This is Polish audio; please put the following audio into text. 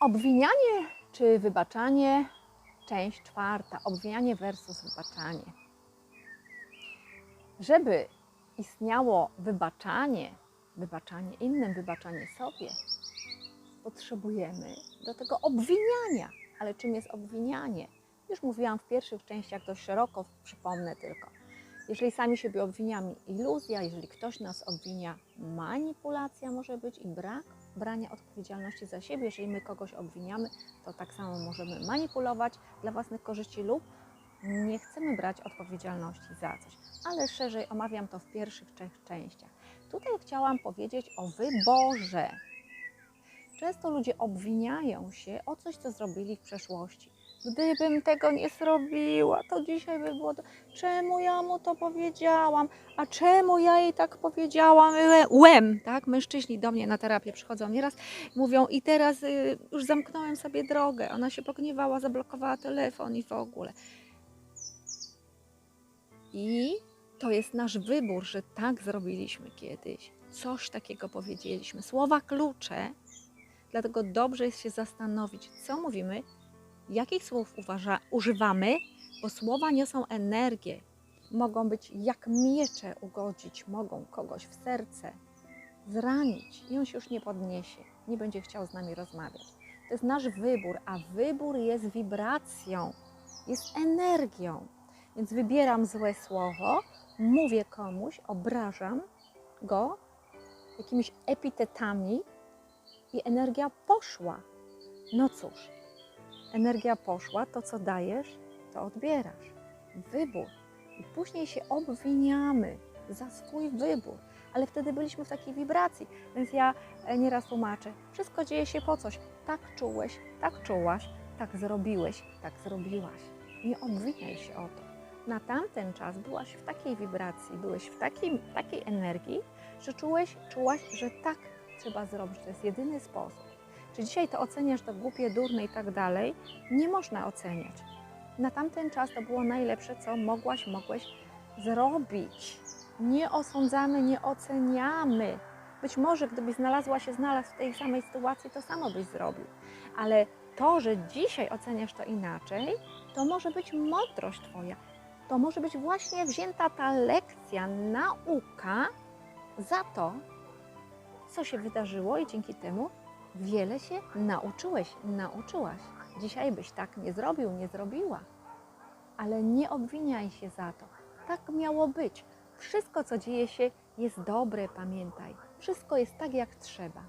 Obwinianie czy wybaczanie? Część czwarta. Obwinianie versus wybaczanie. Żeby istniało wybaczanie, wybaczanie innym, wybaczanie sobie, potrzebujemy do tego obwiniania. Ale czym jest obwinianie? Już mówiłam w pierwszych częściach dość szeroko, przypomnę tylko. Jeżeli sami siebie obwiniamy, iluzja, jeżeli ktoś nas obwinia, manipulacja może być i brak brania odpowiedzialności za siebie. Jeżeli my kogoś obwiniamy, to tak samo możemy manipulować dla własnych korzyści lub nie chcemy brać odpowiedzialności za coś. Ale szerzej omawiam to w pierwszych trzech częściach. Tutaj chciałam powiedzieć o wyborze. Często ludzie obwiniają się o coś, co zrobili w przeszłości. Gdybym tego nie zrobiła, to dzisiaj by było. To... Czemu ja mu to powiedziałam? A czemu ja jej tak powiedziałam? Łe- Łem, tak? Mężczyźni do mnie na terapię przychodzą nieraz, mówią i teraz y, już zamknąłem sobie drogę. Ona się pogniewała, zablokowała telefon i w ogóle. I to jest nasz wybór, że tak zrobiliśmy kiedyś. Coś takiego powiedzieliśmy. Słowa klucze. Dlatego dobrze jest się zastanowić, co mówimy, jakich słów uważa, używamy, bo słowa niosą energię. Mogą być jak miecze ugodzić, mogą kogoś w serce zranić i on się już nie podniesie, nie będzie chciał z nami rozmawiać. To jest nasz wybór, a wybór jest wibracją, jest energią. Więc wybieram złe słowo, mówię komuś, obrażam go jakimiś epitetami i energia poszła. No cóż, energia poszła, to co dajesz, to odbierasz. Wybór. I później się obwiniamy za swój wybór. Ale wtedy byliśmy w takiej wibracji, więc ja e, nieraz tłumaczę, wszystko dzieje się po coś. Tak czułeś, tak czułaś, tak zrobiłeś, tak zrobiłaś. Nie obwiniaj się o to. Na tamten czas byłaś w takiej wibracji, byłeś w takiej, takiej energii, że czułeś, czułaś, że tak trzeba zrobić. To jest jedyny sposób. Czy dzisiaj to oceniasz to głupie, durne i tak dalej? Nie można oceniać. Na tamten czas to było najlepsze, co mogłaś, mogłeś zrobić. Nie osądzamy, nie oceniamy. Być może gdybyś znalazła się znalazł w tej samej sytuacji, to samo byś zrobił. Ale to, że dzisiaj oceniasz to inaczej, to może być mądrość Twoja. To może być właśnie wzięta ta lekcja, nauka za to, co się wydarzyło i dzięki temu wiele się nauczyłeś, nauczyłaś. Dzisiaj byś tak nie zrobił, nie zrobiła. Ale nie obwiniaj się za to. Tak miało być. Wszystko, co dzieje się, jest dobre, pamiętaj. Wszystko jest tak, jak trzeba.